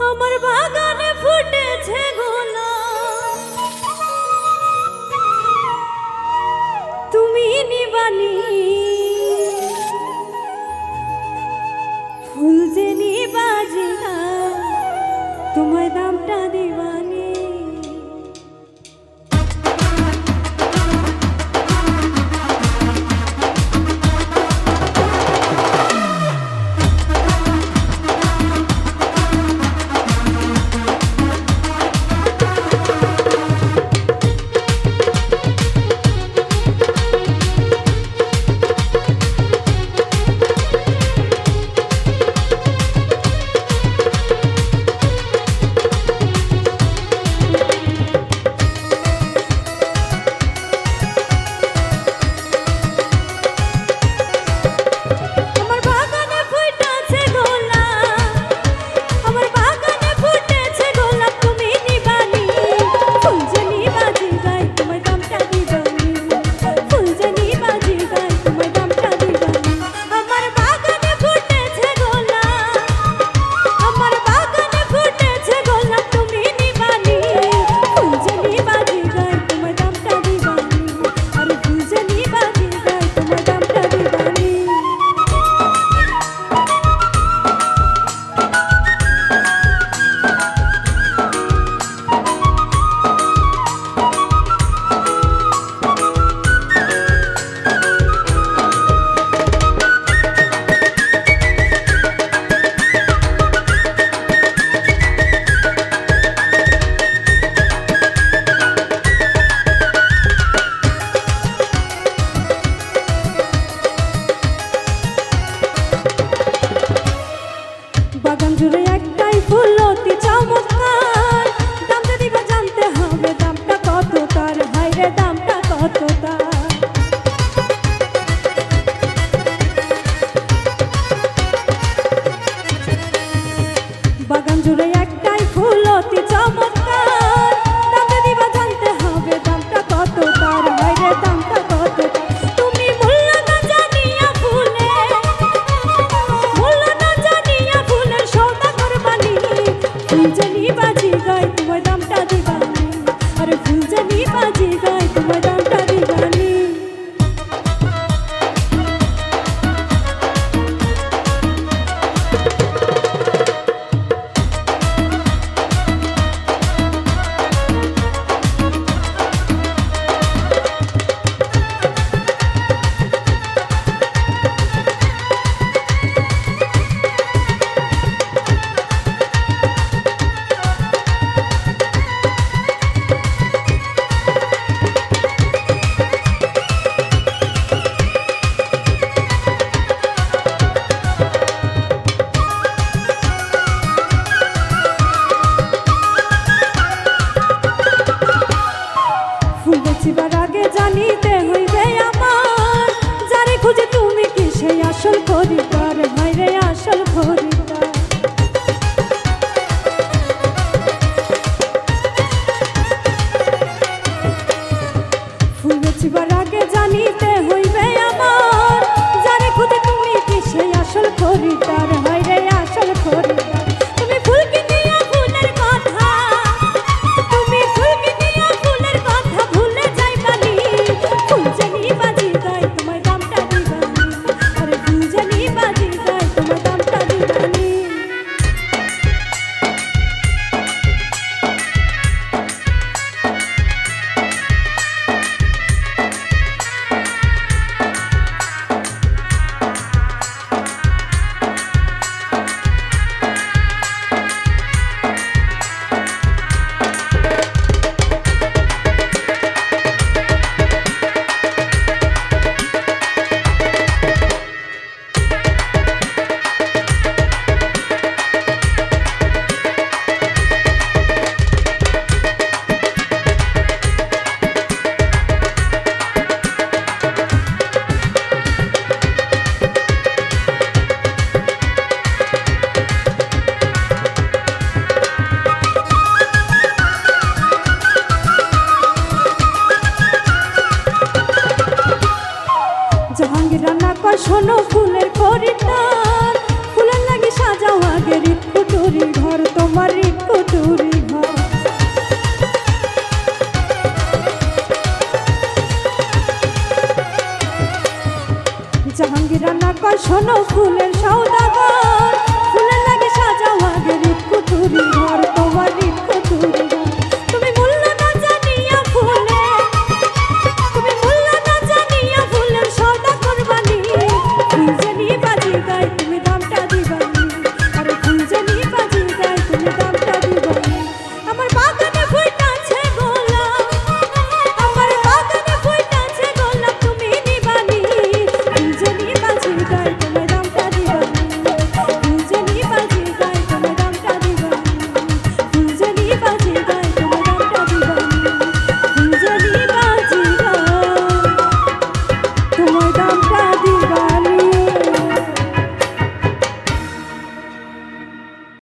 আমার বাগানে ফুটেছে গোলাপ জুড়ে বুঝবার আগে জানিতে হইবে আমার যারে খুদে তুমি কি সে আসল করি তার শোনো ফুলের পরিতান ফুলের লাগে সাজাও আগে রিটকুটুরি ঘর, তোমার রিটকুটুরি ঘর। জাহাঙ্গীরা নাকবার শোনো ফুলের সৌদাগর